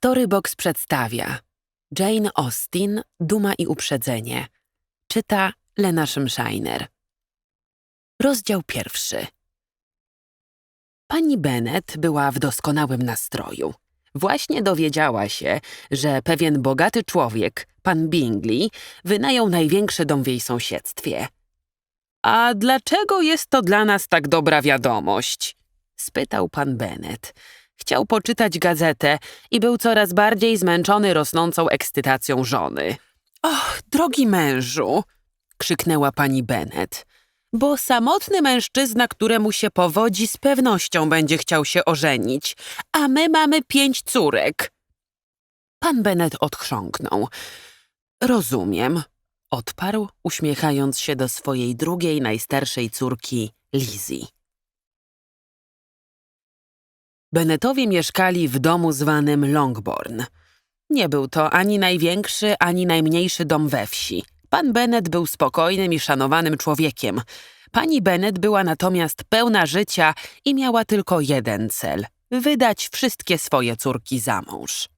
Storybox przedstawia Jane Austen, Duma i Uprzedzenie. Czyta Lena Szymszajner. Rozdział pierwszy. Pani Bennet była w doskonałym nastroju. Właśnie dowiedziała się, że pewien bogaty człowiek, pan Bingley, wynajął największy dom w jej sąsiedztwie. A dlaczego jest to dla nas tak dobra wiadomość? spytał pan Bennet. Chciał poczytać gazetę i był coraz bardziej zmęczony rosnącą ekscytacją żony. Och, drogi mężu, krzyknęła pani Bennet, bo samotny mężczyzna, któremu się powodzi, z pewnością będzie chciał się ożenić, a my mamy pięć córek. Pan Bennet odchrząknął. Rozumiem, odparł, uśmiechając się do swojej drugiej, najstarszej córki, Lizzie. Bennetowie mieszkali w domu zwanym Longbourn. Nie był to ani największy, ani najmniejszy dom we wsi. Pan Bennet był spokojnym i szanowanym człowiekiem. Pani Bennet była natomiast pełna życia i miała tylko jeden cel – wydać wszystkie swoje córki za mąż.